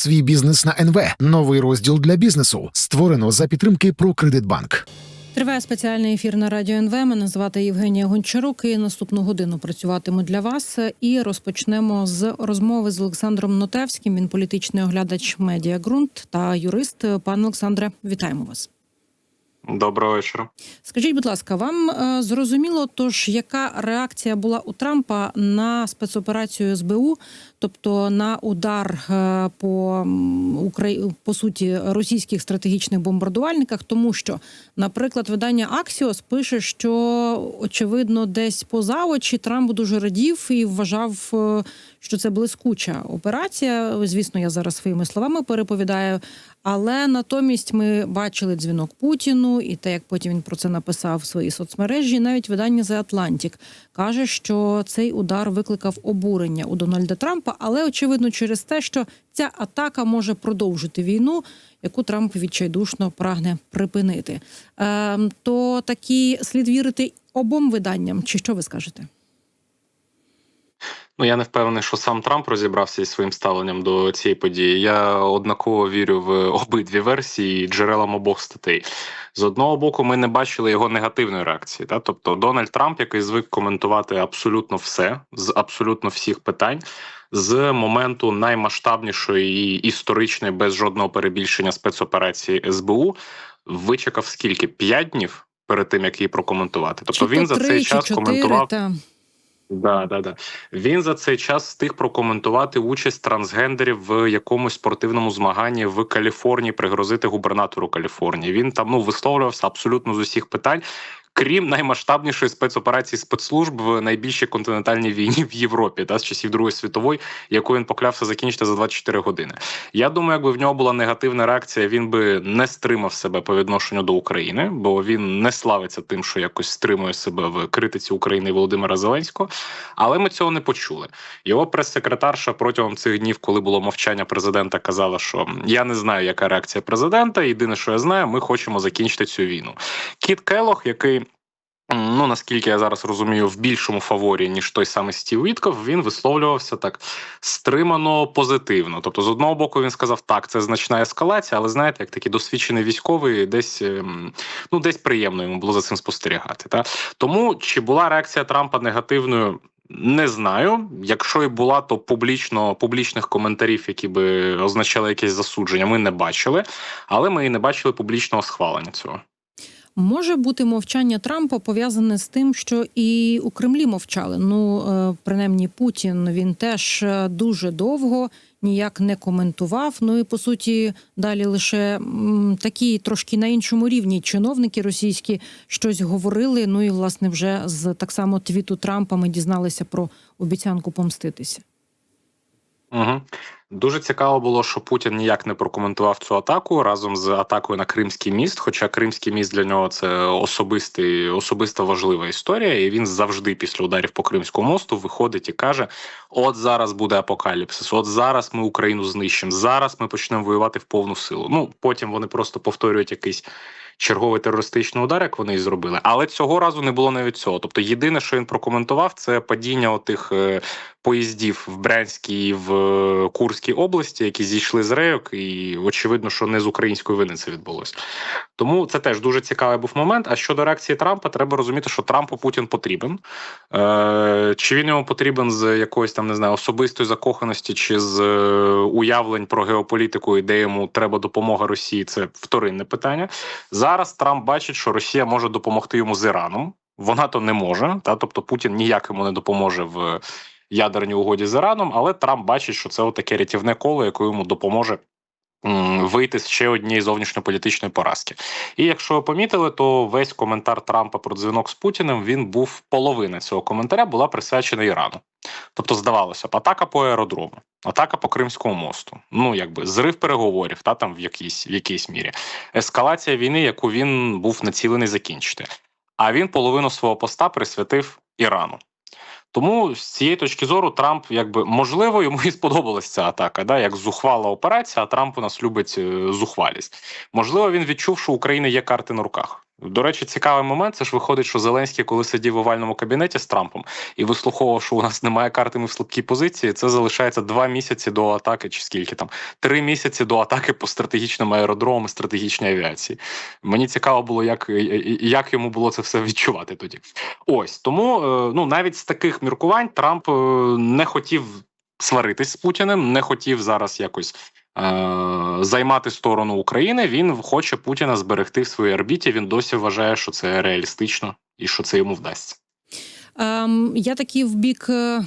свій бізнес на НВ. Новий розділ для бізнесу створено за підтримки «Прокредитбанк». Триває спеціальний ефір на радіо НВ. Мене звати Євгенія Гончарук. І наступну годину працюватиму для вас. І розпочнемо з розмови з Олександром Нотевським. Він політичний оглядач медіа ґрунт та юрист. Пане Олександре, вітаємо вас. Доброго вечора. Скажіть, будь ласка, вам е, зрозуміло, тож яка реакція була у Трампа на спецоперацію СБУ, тобто на удар е, по по суті російських стратегічних бомбардувальниках, тому що, наприклад, видання Аксіос пише, що очевидно, десь поза очі Трамп дуже радів і вважав, е, що це блискуча операція. Звісно, я зараз своїми словами переповідаю. Але натомість ми бачили дзвінок Путіну, і те, як потім він про це написав в своїй соцмережі, навіть видання The Atlantic каже, що цей удар викликав обурення у Дональда Трампа, але очевидно через те, що ця атака може продовжити війну, яку Трамп відчайдушно прагне припинити. Е, то такі слід вірити обом виданням, чи що ви скажете? Ну я не впевнений, що сам Трамп розібрався із своїм ставленням до цієї події. Я однаково вірю в обидві версії джерелам обох статей. З одного боку, ми не бачили його негативної реакції. Та? Тобто Дональд Трамп, який звик коментувати абсолютно все з абсолютно всіх питань. З моменту наймасштабнішої і історичної, без жодного перебільшення спецоперації СБУ, вичекав скільки п'ять днів перед тим, як її прокоментувати. Тобто чи він за три, цей чи час чотири, коментував та... Да, да, да. Він за цей час встиг прокоментувати участь трансгендерів в якомусь спортивному змаганні в Каліфорнії, пригрозити губернатору Каліфорнії. Він там ну висловлювався абсолютно з усіх питань. Крім наймасштабнішої спецоперації спецслужб в найбільшій континентальній війні в Європі, та з часів Другої світової, яку він поклявся закінчити за 24 години. Я думаю, якби в нього була негативна реакція, він би не стримав себе по відношенню до України, бо він не славиться тим, що якось стримує себе в критиці України Володимира Зеленського. Але ми цього не почули. Його прес-секретарша протягом цих днів, коли було мовчання президента, казала, що я не знаю, яка реакція президента. Єдине, що я знаю, ми хочемо закінчити цю війну. Кіт Келох, який Ну, наскільки я зараз розумію, в більшому фаворі, ніж той самий Стів Вітков, він висловлювався так стримано позитивно. Тобто, з одного боку, він сказав, так, це значна ескалація, але знаєте, як такий досвідчений військовий, десь ем, ну десь приємно йому було за цим спостерігати. Та? Тому чи була реакція Трампа негативною? Не знаю. Якщо і була, то публічно публічних коментарів, які би означали якесь засудження, ми не бачили, але ми і не бачили публічного схвалення цього. Може бути мовчання Трампа пов'язане з тим, що і у Кремлі мовчали. Ну, е, принаймні, Путін він теж е, дуже довго ніяк не коментував. Ну і по суті, далі лише такі трошки на іншому рівні чиновники російські щось говорили. Ну і власне вже з так само твіту Трампа ми дізналися про обіцянку помститися. Угу. Дуже цікаво було, що Путін ніяк не прокоментував цю атаку разом з атакою на Кримський міст. Хоча Кримський міст для нього це особистий, особиста важлива історія, і він завжди після ударів по Кримському мосту виходить і каже: От зараз буде апокаліпсис, от зараз ми Україну знищимо, зараз ми почнемо воювати в повну силу. Ну потім вони просто повторюють якийсь. Черговий терористичний удар, як вони і зробили, але цього разу не було навіть цього. Тобто, єдине, що він прокоментував, це падіння отих е, поїздів в Брянській і в Курській області, які зійшли з рейок, і очевидно, що не з української вини це відбулося. Тому це теж дуже цікавий був момент. А щодо реакції Трампа, треба розуміти, що Трампу Путін потрібен. Е, Чи він йому потрібен з якоїсь там не знаю особистої закоханості, чи з е, уявлень про геополітику, і де йому треба допомога Росії? Це вторинне питання. Зараз Трамп бачить, що Росія може допомогти йому з Іраном. Вона то не може, та тобто Путін ніяк йому не допоможе в ядерній угоді з Іраном, але Трамп бачить, що це таке рятівне коло, яке йому допоможе. Вийти з ще однієї зовнішньополітичної поразки, і якщо ви помітили, то весь коментар Трампа про дзвінок з Путіним він був половина цього коментаря була присвячена Ірану. Тобто, здавалося б, атака по аеродрому, атака по Кримському мосту. Ну якби зрив переговорів, та там в якійсь в якійсь мірі, ескалація війни, яку він був націлений закінчити. А він половину свого поста присвятив Ірану. Тому з цієї точки зору Трамп, якби можливо, йому і сподобалася ця атака, да, як зухвала операція. а Трамп у нас любить е, зухвалість. Можливо, він відчув, що України є карти на руках. До речі, цікавий момент. Це ж виходить, що Зеленський, коли сидів в овальному кабінеті з Трампом і вислуховував, що у нас немає карти, ми в слабкій позиції. Це залишається два місяці до атаки, чи скільки там три місяці до атаки по стратегічним аеродромам стратегічній авіації. Мені цікаво було, як, як йому було це все відчувати тоді. Ось тому е, ну навіть з таких міркувань Трамп е, не хотів сваритись з Путіним, не хотів зараз якось. Е, Займати сторону України він хоче Путіна зберегти в своїй орбіті. Він досі вважає, що це реалістично і що це йому вдасться. Ем, я такий в бік е,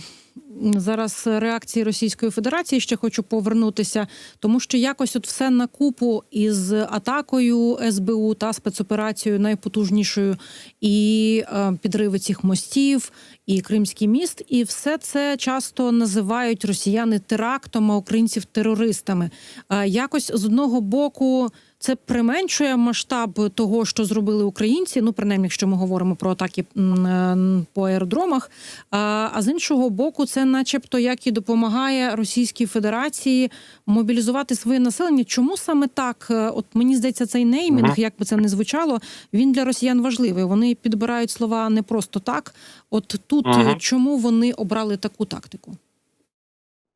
зараз реакції Російської Федерації ще хочу повернутися, тому що якось от все на купу із атакою СБУ та спецоперацією найпотужнішою, і е, підриви цих мостів, і Кримський міст, і все це часто називають росіяни терактом, а українців терористами. Е, якось з одного боку. Це применшує масштаб того, що зробили українці. Ну, принаймні, якщо ми говоримо про атаки е, по аеродромах. А, з іншого боку, це, начебто, як і допомагає Російській Федерації мобілізувати своє населення. Чому саме так? Е, От мені здається, цей неймінг, як би це не звучало, він для росіян важливий. Вони підбирають слова не просто так. От тут Мгм. е, чому вони обрали таку тактику?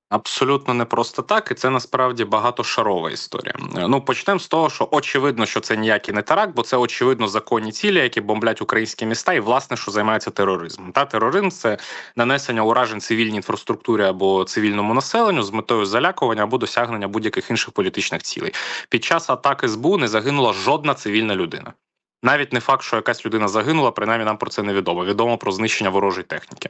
Абсолютно не просто так, і це насправді багатошарова історія. Ну почнемо з того, що очевидно, що це ніякий не теракт, бо це очевидно законні цілі, які бомблять українські міста, і власне, що займаються тероризмом. Та тероризм це нанесення уражень цивільній інфраструктурі або цивільному населенню з метою залякування або досягнення будь-яких інших політичних цілей. Під час атаки СБУ не загинула жодна цивільна людина. Навіть не факт, що якась людина загинула, принаймні нам про це не відомо. Відомо про знищення ворожої техніки.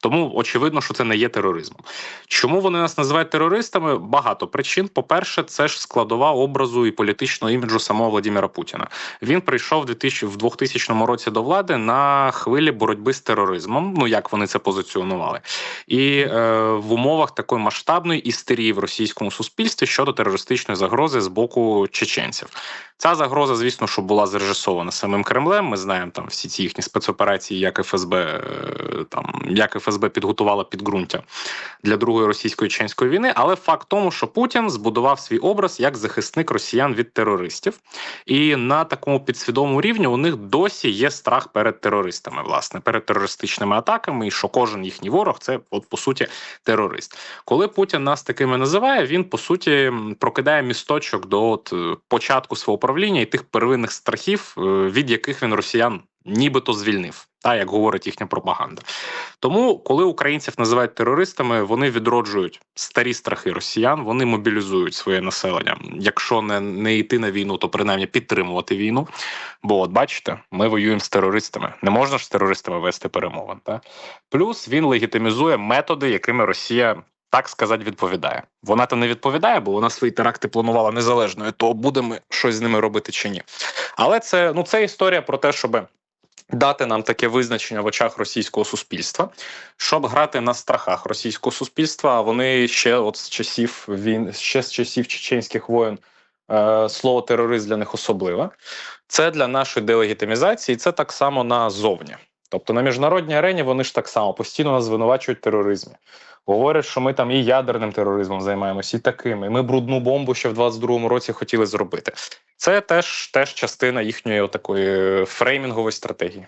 Тому очевидно, що це не є тероризмом. Чому вони нас називають терористами? Багато причин. По-перше, це ж складова образу і політичного іміджу самого Владимира Путіна. Він прийшов в 2000 році до влади на хвилі боротьби з тероризмом. Ну як вони це позиціонували, і е, в умовах такої масштабної істерії в російському суспільстві щодо терористичної загрози з боку чеченців. Ця загроза, звісно, що була зрежисована самим Кремлем. Ми знаємо там всі ці їхні спецоперації, як ФСБ е, там як ФСБ підготувала підґрунтя для другої російсько-чеченської війни. Але факт тому, що Путін збудував свій образ як захисник росіян від терористів, і на такому підсвідомому рівні у них досі є страх перед терористами, власне, перед терористичними атаками, і що кожен їхній ворог це, от по суті, терорист. Коли Путін нас такими називає, він по суті прокидає місточок до от, е, початку свого правління і тих первинних страхів, е, від яких він росіян нібито звільнив, та як говорить їхня пропаганда. Тому, коли українців називають терористами, вони відроджують старі страхи росіян, вони мобілізують своє населення. Якщо не, не йти на війну, то принаймні підтримувати війну. Бо, от бачите, ми воюємо з терористами. Не можна ж з терористами вести перемовин. Та? Плюс він легітимізує методи, якими Росія. Так сказати, відповідає. Вона то не відповідає, бо вона свої теракти планувала незалежно, від того, будемо щось з ними робити чи ні. Але це ну це історія про те, щоб дати нам таке визначення в очах російського суспільства, щоб грати на страхах російського суспільства. А вони ще от з часів він ще з часів чеченських воєн е, слово терорист для них особливе. Це для нашої делегітимізації, це так само назовні. Тобто на міжнародній арені вони ж так само постійно нас звинувачують в тероризмі. Говорять, що ми там і ядерним тероризмом займаємося, і таким. І ми брудну бомбу ще в 22-му році хотіли зробити. Це теж, теж частина їхньої такої фреймінгової стратегії.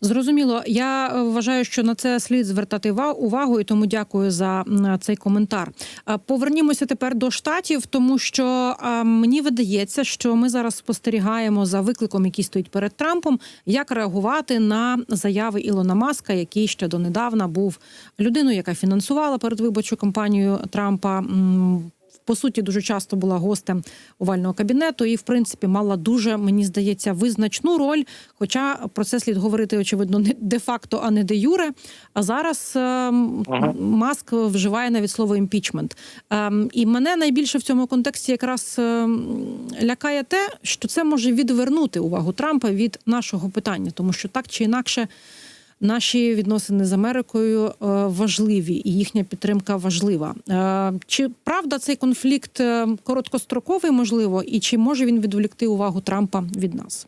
Зрозуміло, я е, вважаю, що на це слід звертати ва- увагу, і тому дякую за цей коментар. Е, Повернімося тепер до штатів, тому що е, мені видається, що ми зараз спостерігаємо за викликом, який стоїть перед Трампом, як реагувати на заяви Ілона Маска, який ще донедавна був людиною, яка фінансувала передвиборчу кампанію Трампа. По суті, дуже часто була гостем овального кабінету і, в принципі, мала дуже, мені здається, визначну роль. Хоча про це слід говорити, очевидно, не де-факто, а не де юре. А зараз ем, Ага. Маск вживає навіть слово імпічмент. Ем, і мене найбільше в цьому контексті якраз ем, лякає те, що це може відвернути увагу Трампа від нашого питання, тому що так чи інакше. Наші відносини з Америкою е, важливі, і їхня підтримка важлива. Е, Чи правда цей конфлікт е, короткостроковий, можливо, і чи може він відволікти увагу Трампа від нас?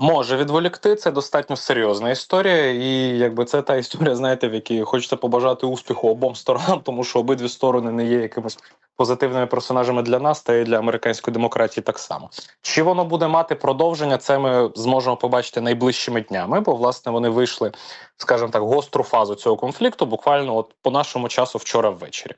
Може відволікти, це достатньо серйозна історія, і якби це та історія, знаєте, в якій хочеться побажати успіху обом сторонам, тому що обидві сторони не є якимось позитивними персонажами для нас та і для американської демократії так само. Чи воно буде мати продовження? Це ми зможемо побачити найближчими днями, бо власне вони вийшли, скажімо так, гостру фазу цього конфлікту, буквально от по нашому часу вчора ввечері.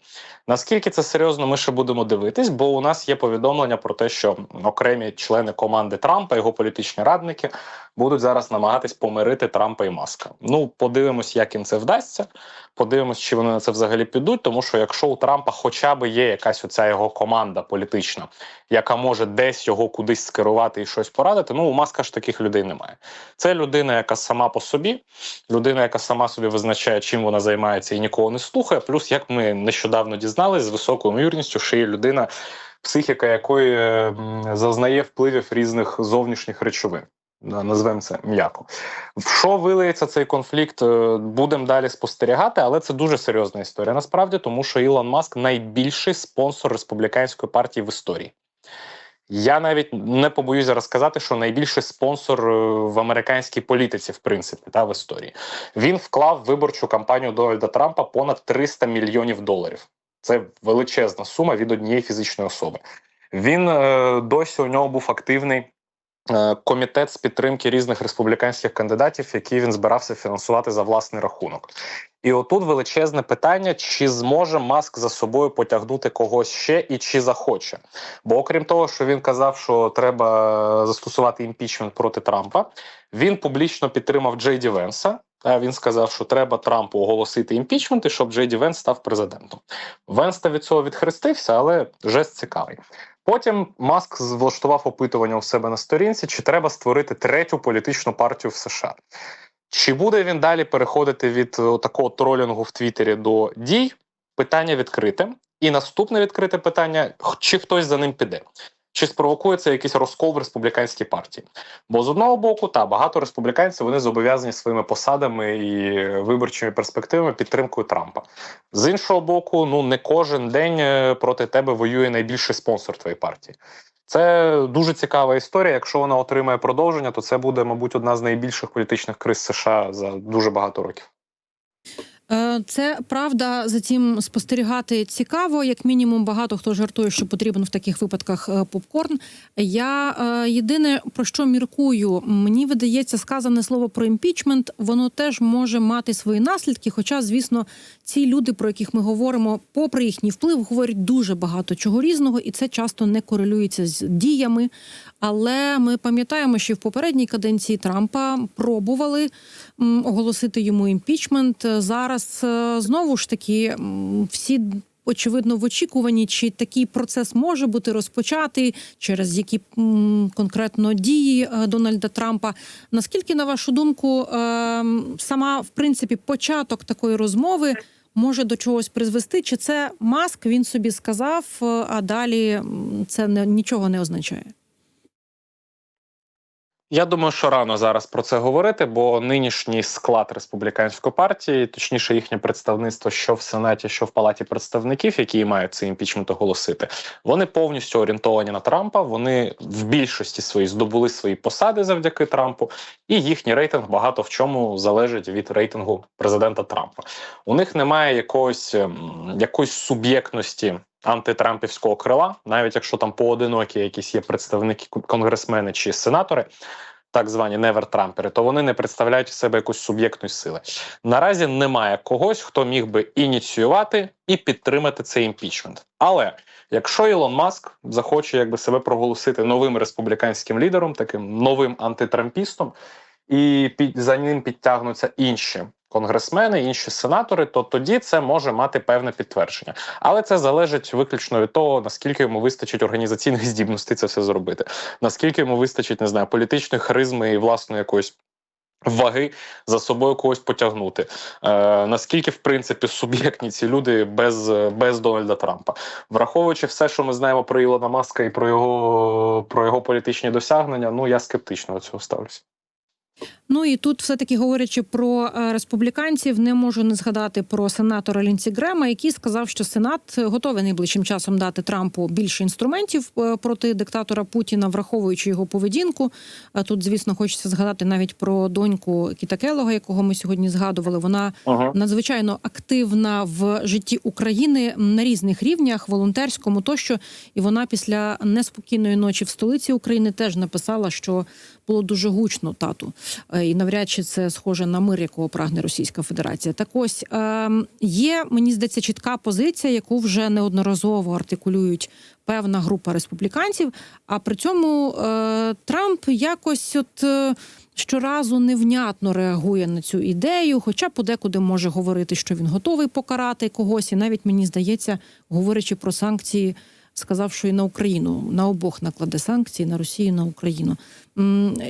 Наскільки це серйозно, ми ще будемо дивитись, бо у нас є повідомлення про те, що окремі члени команди Трампа, його політичні радники, будуть зараз намагатись помирити Трампа і Маска. Ну, подивимось, як їм це вдасться. Подивимось, чи вони на це взагалі підуть. Тому що якщо у Трампа хоча б є якась оця його команда політична, яка може десь його кудись скерувати і щось порадити, ну у Маска ж таких людей немає. Це людина, яка сама по собі, людина, яка сама собі визначає, чим вона займається і нікого не слухає. Плюс, як ми нещодавно дізналися, з високою ймовірністю, що є людина, психіка якої зазнає впливів різних зовнішніх речовин. На- Назвемо це м'яко. В що вилиється цей конфлікт, е, будемо далі спостерігати, але це дуже серйозна історія. Насправді, тому що Ілон Маск найбільший спонсор республіканської партії в історії. Я навіть не побоюсь зараз сказати, що найбільший спонсор е, в американській політиці, в принципі, та в історії. Він вклав в виборчу кампанію Дональда Трампа понад 300 мільйонів доларів. Це величезна сума від однієї фізичної особи. Він е, досі у нього був активний комітет з підтримки різних республіканських кандидатів, які він збирався фінансувати за власний рахунок. І отут величезне питання: чи зможе Маск за собою потягнути когось ще і чи захоче? Бо окрім того, що він казав, що треба застосувати імпічмент проти Трампа, він публічно підтримав Джей Ді Венса. А він сказав, що треба Трампу оголосити імпічмент, і щоб Джей Ді Венс став президентом. Венс від цього відхрестився, але жест цікавий. Потім Маск влаштував опитування у себе на сторінці, чи треба створити третю політичну партію в США. Чи буде він далі переходити від такого тролінгу в Твіттері до дій? Питання відкрите. І наступне відкрите питання: чи хтось за ним піде? Чи спровокується якийсь розкол в республіканській партії? Бо з одного боку, та багато республіканців вони зобов'язані своїми посадами і виборчими перспективами підтримкою Трампа. З іншого боку, ну не кожен день е, проти тебе воює найбільший спонсор твоєї партії. Це дуже цікава історія. Якщо вона отримає продовження, то це буде, мабуть, одна з найбільших політичних криз США за дуже багато років. Е, Це правда, за цим спостерігати цікаво. Як мінімум, багато хто жартує, що потрібен в таких випадках е, попкорн. Я е, єдине про що міркую, мені видається сказане слово про імпічмент, воно теж може мати свої наслідки. Хоча, звісно, ці люди, про яких ми говоримо, попри їхній вплив, говорять дуже багато чого різного, і це часто не корелюється з діями. Але ми пам'ятаємо, що в попередній каденції Трампа пробували оголосити йому імпічмент. Зараз е, знову ж таки всі. Очевидно, в очікуванні, чи такий процес може бути розпочатий, через які конкретно дії е, Дональда Трампа. Наскільки, на вашу думку, е, сама в принципі початок такої розмови може до чогось призвести? Чи це маск він собі сказав, е, а далі це не, нічого не означає? Я думаю, що рано зараз про це говорити, бо нинішній склад республіканської партії, точніше, їхнє представництво, що в сенаті, що в палаті представників, які мають цей імпічмент оголосити, вони повністю орієнтовані на Трампа. Вони в більшості свої здобули свої посади завдяки Трампу, і їхній рейтинг багато в чому залежить від рейтингу президента Трампа. У них немає якогось ем, якоїсь суб'єктності. Антитрампівського крила, навіть якщо там поодинокі якісь є представники конгресмени чи сенатори, так звані невертрампери, то вони не представляють у себе якусь суб'єктність сили. Наразі немає когось, хто міг би ініціювати і підтримати цей імпічмент. Але якщо Ілон Маск захоче якби себе проголосити новим республіканським лідером, таким новим антитрампістом, і під за ним підтягнуться інші конгресмени, інші сенатори, то тоді це може мати певне підтвердження. Але це залежить виключно від того, наскільки йому вистачить організаційних здібностей це все зробити, наскільки йому вистачить, не знаю, політичної харизми і власної якоїсь. Ваги за собою когось потягнути. Е, наскільки в принципі суб'єктні ці люди без, без Дональда Трампа, враховуючи все, що ми знаємо про Ілона Маска і про його про його політичні досягнення, ну я скептично до цього ставлюся. Ну і тут, все таки говорячи про е, республіканців, не можу не згадати про сенатора Лінсі Грема, який сказав, що Сенат готовий найближчим часом дати Трампу більше інструментів е, проти диктатора Путіна, враховуючи його поведінку. Тут, звісно, хочеться згадати навіть про доньку Кіта Келога, якого ми сьогодні згадували. Вона Угу. надзвичайно активна в житті України на різних рівнях, волонтерському тощо. І вона після неспокійної ночі в столиці України теж написала, що було дуже гучно тату, Е, і навряд чи це схоже на мир, якого прагне Російська Федерація. Так ось ем, є, мені здається, чітка позиція, яку вже неодноразово артикулюють певна група республіканців. А при цьому е, Трамп якось от. е, Щоразу невнятно реагує на цю ідею, хоча подекуди може говорити, що він готовий покарати когось, і навіть мені здається, говорячи про санкції, сказав, що і на Україну на обох накладе санкції на Росію, на Україну.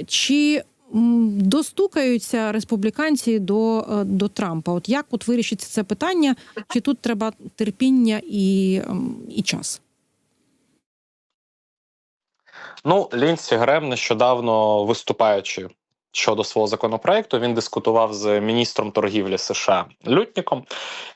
Чи достукаються республіканці до, е, до Трампа? От як от вирішиться це питання? Чи тут треба терпіння і, і час? Ну, Лінсі Грем нещодавно виступаючи щодо свого законопроекту, він дискутував з міністром торгівлі США Лютніком,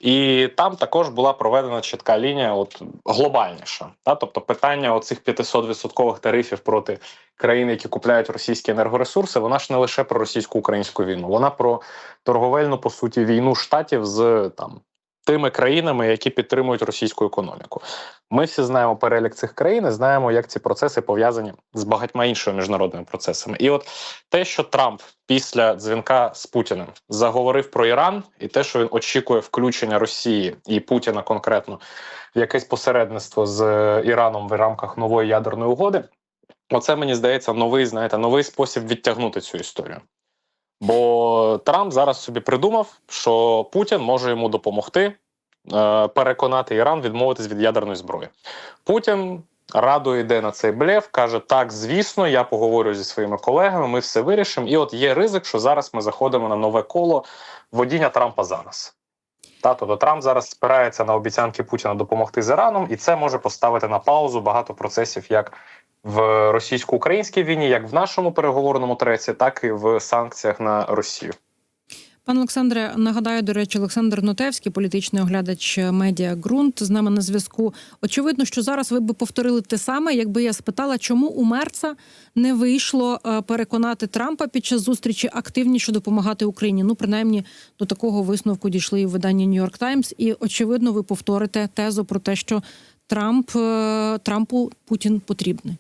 і там також була проведена чітка лінія, от глобальніша. Та? Тобто питання оцих 500% тарифів проти країн, які купляють російські енергоресурси, вона ж не лише про російсько-українську війну, вона про торговельну по суті війну штатів з там. Тими країнами, які підтримують російську економіку, ми всі знаємо перелік цих країн, і знаємо, як ці процеси пов'язані з багатьма іншими міжнародними процесами. І от те, що Трамп після дзвінка з Путіним заговорив про Іран, і те, що він очікує включення Росії і Путіна конкретно в якесь посередництво з е, Іраном в рамках нової ядерної угоди, оце мені здається новий, знаєте, новий спосіб відтягнути цю історію. Бо Трамп зараз собі придумав, що Путін може йому допомогти е, переконати Іран відмовитись від ядерної зброї. Путін радо йде на цей блеф, каже: так, звісно, я поговорю зі своїми колегами, ми все вирішимо. І от є ризик, що зараз ми заходимо на нове коло водіння Трампа за нас. Та, тобто Трамп зараз спирається на обіцянки Путіна допомогти з Іраном, і це може поставити на паузу багато процесів, як в російсько-українській війні, як в нашому переговорному треці, так і в санкціях на Росію. Пане Олександре, нагадаю, до речі, Олександр Нотевський, політичний оглядач медіа ґрунт, з нами на зв'язку. Очевидно, що зараз ви би повторили те саме, якби я спитала, чому у Мерца не вийшло е, переконати Трампа під час зустрічі активніше допомагати Україні. Ну, принаймні, до такого висновку дійшли і в виданні Нью-Йорк Таймс. І очевидно, ви повторите тезу про те, що Трамп е, Трампу Путін потрібний.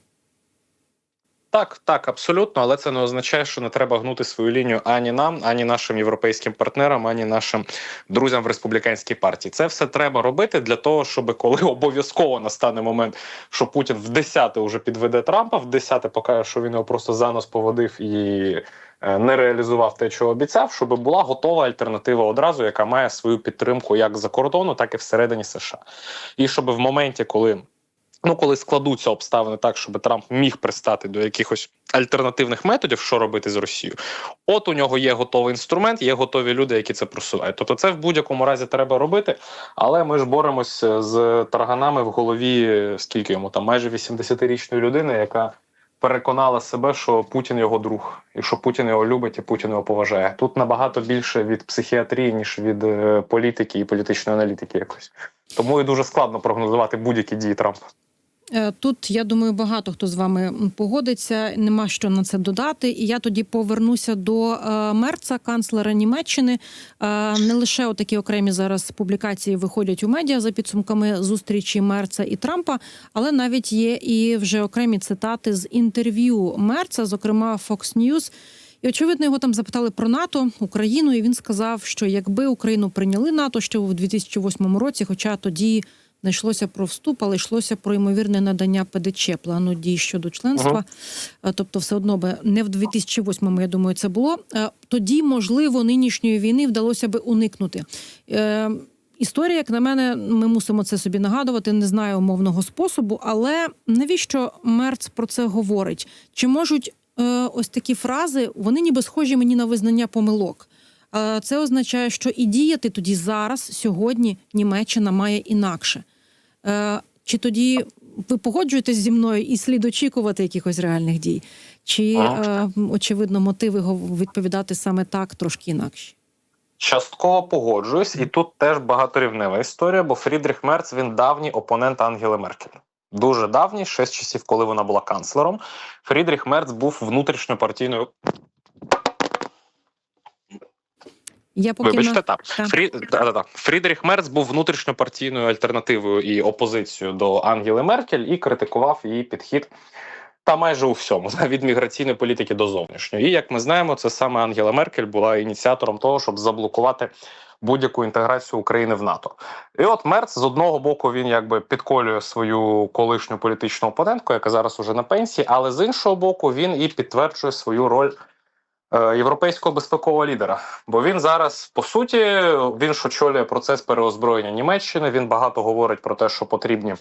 Так, так, абсолютно, але це не означає, що не треба гнути свою лінію ані нам, ані нашим європейським партнерам, ані нашим друзям в республіканській партії. Це все треба робити для того, щоб коли обов'язково настане момент, що Путін в десяте вже підведе Трампа, в десяте покаже, що він його просто за нос поводив і е, не реалізував те, що обіцяв, щоб була готова альтернатива одразу, яка має свою підтримку як за кордону, так і всередині США. І щоб в моменті, коли Ну, коли складуться обставини так, щоб Трамп міг пристати до якихось альтернативних методів, що робити з Росією, от у нього є готовий інструмент, є готові люди, які це просувають. Тобто, це в будь-якому разі треба робити. Але ми ж боремося з тарганами в голові, скільки йому там майже 80-річної людини, яка переконала себе, що Путін його друг, і що Путін його любить, і Путін його поважає. Тут набагато більше від психіатрії, ніж від е, політики і політичної аналітики, якось тому і дуже складно прогнозувати будь-які дії Трампа. Е, Тут я думаю, багато хто з вами погодиться. Нема що на це додати. І я тоді повернуся до е, Мерца, канцлера Німеччини. Е, Не лише отакі окремі зараз публікації виходять у медіа за підсумками зустрічі Мерца і Трампа, але навіть є і вже окремі цитати з інтерв'ю Мерца, зокрема Fox News. І очевидно, його там запитали про НАТО, Україну, і він сказав, що якби Україну прийняли НАТО ще у 2008 році, хоча тоді не йшлося про вступ, але йшлося про ймовірне надання ПДЧ плану дій щодо членства. Е, Тобто, все одно би не в 2008-му, я думаю, це було. Е, Тоді, можливо, нинішньої війни вдалося би уникнути. Е, Історія, як на мене, ми мусимо це собі нагадувати. Не знаю умовного способу, але навіщо Мерц про це говорить? Чи можуть е, ось такі фрази, вони ніби схожі мені на визнання помилок? Е, Це означає, що і діяти тоді зараз, сьогодні, Німеччина має інакше. Е, Чи тоді ви погоджуєтесь зі мною і слід очікувати якихось реальних дій? Чи е, очевидно мотиви відповідати саме так, трошки інакші? Частково погоджуюсь, і тут теж багаторівнева історія, бо Фрідріх Мерц він давній опонент Ангели Меркель. Дуже давній, ще з часів, коли вона була канцлером. Фрідріх Мерц був внутрішньопартійною. Я поки Вибачте, на... так. Так. Фрі... Да, да, да. Фрідріх Мерц був внутрішньопартійною альтернативою і опозицією до Ангели Меркель і критикував її підхід. Та майже у всьому від міграційної політики до зовнішньої. І як ми знаємо, це саме Ангела Меркель була ініціатором того, щоб заблокувати будь-яку інтеграцію України в НАТО. І от Мерц з одного боку він якби підколює свою колишню політичну опонентку, яка зараз уже на пенсії, але з іншого боку, він і підтверджує свою роль європейського безпекового лідера. Бо він зараз, по суті, він ж очолює процес переозброєння Німеччини. Він багато говорить про те, що потрібні.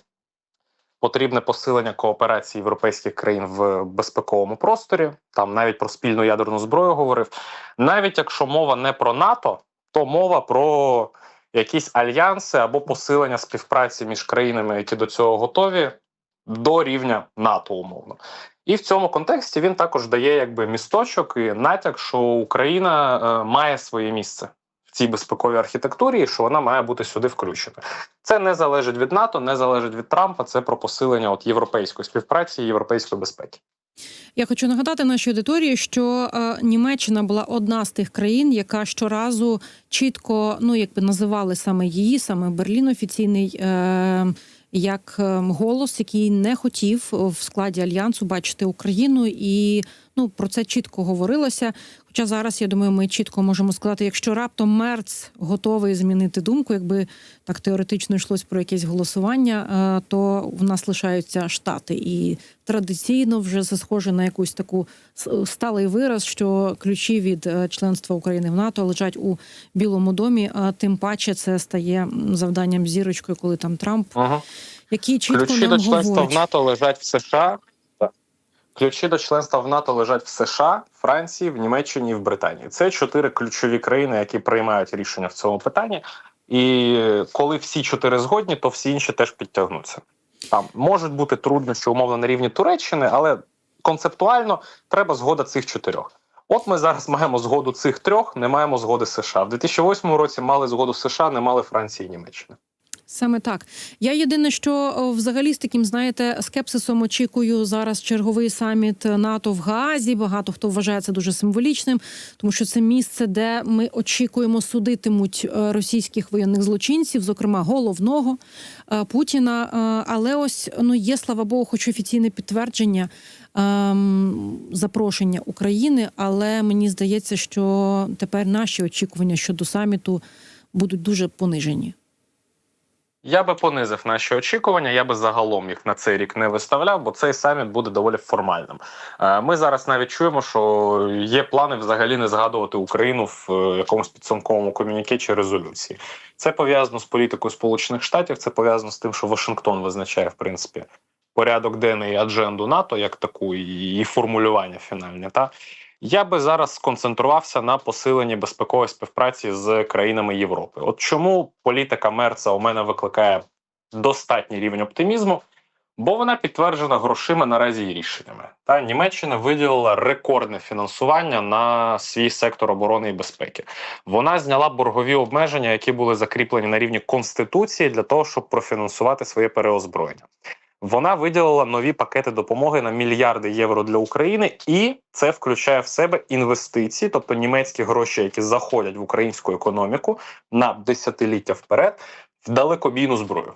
Потрібне посилення кооперації європейських країн в безпековому просторі. Там навіть про спільну ядерну зброю говорив. Навіть якщо мова не про НАТО, то мова про якісь альянси або посилення співпраці між країнами, які до цього готові, до рівня НАТО, умовно. І в цьому контексті він також дає якби місточок і натяк, що Україна е, має своє місце в цій безпековій архітектурі, і що вона має бути сюди включена. Це не залежить від НАТО, не залежить від Трампа. Це про посилення от європейської співпраці, європейської безпеки. Я хочу нагадати нашій аудиторії, що е, Німеччина була одна з тих країн, яка щоразу чітко ну якби називали саме її, саме Берлін офіційний. Е, як е, голос, який не хотів в складі альянсу бачити Україну, і ну про це чітко говорилося. Хоча зараз я думаю, ми чітко можемо сказати, якщо раптом Мерц готовий змінити думку, якби так теоретично йшлось про якесь голосування, е, то в нас лишаються штати, і традиційно вже це схоже на якусь таку сталий вираз, що ключі від е, членства України в НАТО лежать у Білому домі. А тим паче це стає завданням зірочкою, коли там Трамп, Угу. який чітко Ключі нам до членства говорить. в НАТО лежать в США. Ключі до членства в НАТО лежать в США, Франції, в Німеччині і в Британії. Це чотири ключові країни, які приймають рішення в цьому питанні. І коли всі чотири згодні, то всі інші теж підтягнуться. Там можуть бути труднощі, умовно, на рівні Туреччини, але концептуально треба згода цих чотирьох. От ми зараз маємо згоду цих трьох, не маємо згоди США. В 2008 році мали згоду США, не мали Франції і Німеччини. Саме так. Я єдине, що взагалі з таким, знаєте, скепсисом очікую зараз черговий саміт НАТО в Гаазі. Багато хто вважає це дуже символічним, тому що це місце, де ми очікуємо судитимуть е, російських воєнних злочинців, зокрема головного е, Путіна. Е, Але ось ну є слава Богу, хоч офіційне підтвердження. ем, Запрошення України, але мені здається, що тепер наші очікування щодо саміту будуть дуже понижені. Я би понизив наші очікування. Я би загалом їх на цей рік не виставляв, бо цей саміт буде доволі формальним. Е, Ми зараз навіть чуємо, що є плани взагалі не згадувати Україну в е, якомусь підсумковому комюніке чи резолюції. Це пов'язано з політикою Сполучених Штатів. Це пов'язано з тим, що Вашингтон визначає в принципі порядок денний адженду НАТО як таку, і формулювання фінальне. Та я би зараз сконцентрувався на посиленні безпекової співпраці з країнами Європи. От чому політика Мерца у мене викликає достатній рівень оптимізму, бо вона підтверджена грошима наразі і рішеннями. Та Німеччина виділила рекордне фінансування на свій сектор оборони і безпеки. Вона зняла боргові обмеження, які були закріплені на рівні конституції для того, щоб профінансувати своє переозброєння. Вона виділила нові пакети допомоги на мільярди євро для України, і це включає в себе інвестиції, тобто німецькі гроші, які заходять в українську економіку на десятиліття вперед, в далекобійну зброю.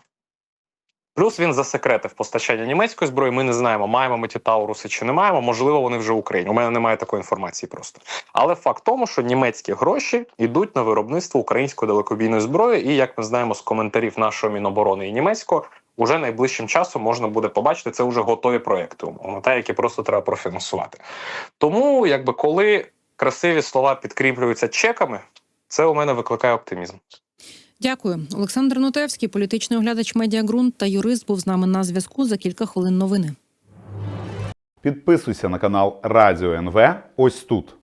Плюс він засекретив постачання німецької зброї. Ми не знаємо, маємо ми ті Тауруси чи не маємо. Можливо, вони вже в Україні. У мене немає такої інформації просто. Але факт тому, що німецькі гроші йдуть на виробництво української далекобійної зброї, і як ми знаємо з коментарів нашого міноборони і німецького, уже найближчим часом можна буде побачити це вже готові проекти, умовно, та які просто треба профінансувати. Тому, якби коли красиві слова підкріплюються чеками, це у мене викликає оптимізм. Дякую, Олександр Нотевський, політичний оглядач Медіагрунт та юрист був з нами на зв'язку за кілька хвилин. Новини. Підписуйся на канал Радіо НВ ось тут.